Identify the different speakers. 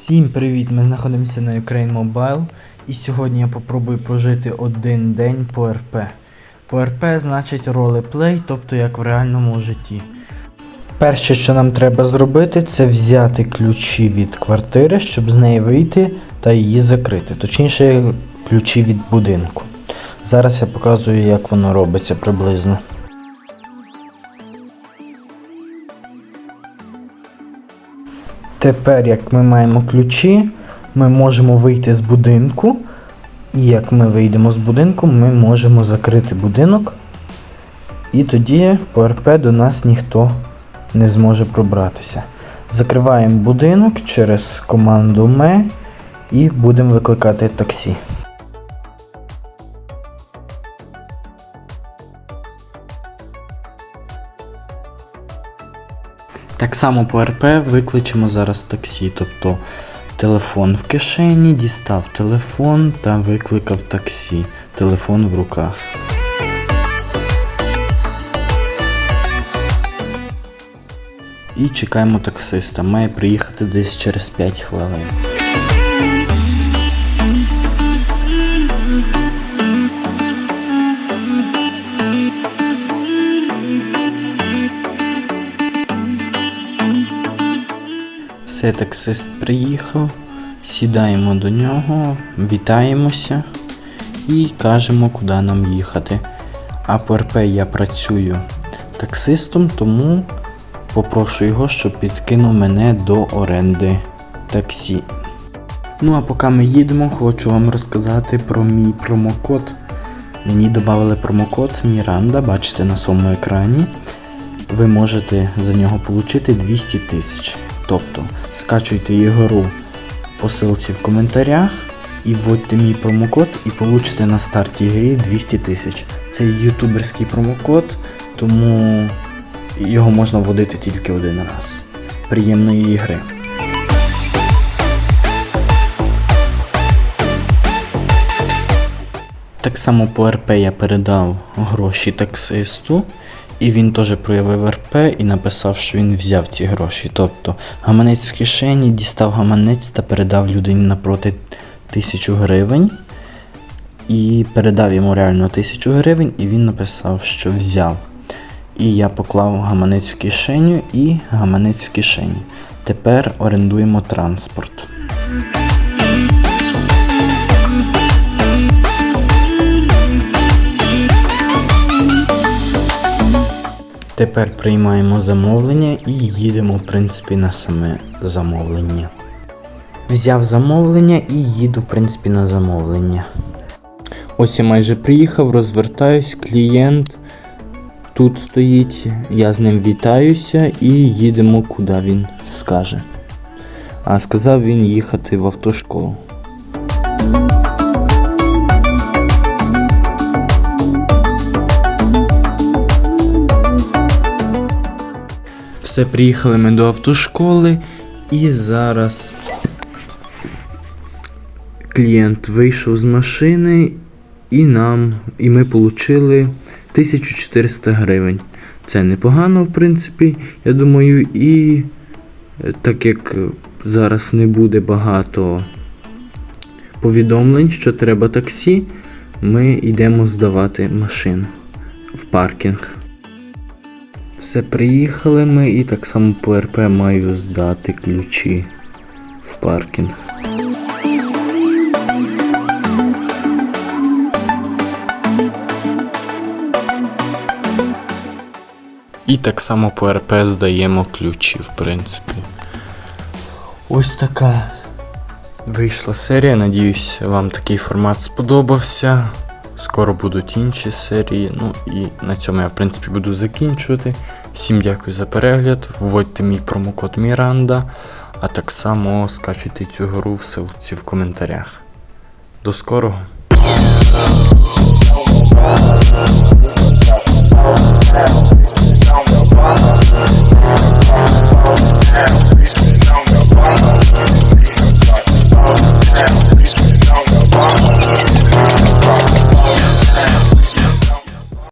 Speaker 1: Всім привіт! Ми знаходимося на Ukraine Mobile і сьогодні я попробую прожити один день по РП. По РП значить ролеплей, тобто як в реальному житті. Перше, що нам треба зробити, це взяти ключі від квартири, щоб з неї вийти та її закрити. Точніше, ключі від будинку. Зараз я показую, як воно робиться приблизно. Тепер, як ми маємо ключі, ми можемо вийти з будинку. І як ми вийдемо з будинку, ми можемо закрити будинок. І тоді по РП до нас ніхто не зможе пробратися. Закриваємо будинок через команду МЕ і будемо викликати таксі. Так само по РП викличемо зараз таксі, тобто телефон в кишені, дістав телефон та викликав таксі. Телефон в руках. І чекаємо таксиста. Має приїхати десь через 5 хвилин. Все, таксист приїхав, сідаємо до нього, вітаємося і кажемо, куди нам їхати. А по РП я працюю таксистом, тому попрошу його, щоб підкинув мене до оренди таксі. Ну а поки ми їдемо, хочу вам розказати про мій промокод. Мені додали промокод Міранда, бачите на своєму екрані. Ви можете за нього отримати 200 тисяч. Тобто скачуйте ігру по ссылці в коментарях і вводьте мій промокод і получите на старті гри 200 тисяч. Це ютуберський промокод, тому його можна вводити тільки один раз. Приємної ігри. Так само по РП я передав гроші таксисту, і він теж проявив РП і написав, що він взяв ці гроші. Тобто гаманець в кишені дістав гаманець та передав людині напроти тисячу гривень. І передав йому реально тисячу гривень, і він написав, що взяв. І я поклав гаманець в кишеню і гаманець в кишені. Тепер орендуємо транспорт. Тепер приймаємо замовлення і їдемо, в принципі, на саме замовлення. Взяв замовлення і їду, в принципі, на замовлення. Ось я майже приїхав, розвертаюсь, клієнт тут стоїть, я з ним вітаюся і їдемо, куди він скаже. А сказав він їхати в автошколу. Все, приїхали ми до автошколи і зараз клієнт вийшов з машини і нам, і ми отримали 1400 гривень. Це непогано, в принципі, я думаю, і е, так як зараз не буде багато повідомлень, що треба таксі, ми йдемо здавати машину в паркінг. Все, приїхали ми і так само по РП маю здати ключі в паркінг. І так само по РП здаємо ключі, в принципі. Ось така вийшла серія. Надіюсь, вам такий формат сподобався. Скоро будуть інші серії. Ну і на цьому я, в принципі, буду закінчувати. Всім дякую за перегляд. Вводьте мій промокод Міранда, а так само скачуйте цю гру в ссылці в коментарях. До скорого!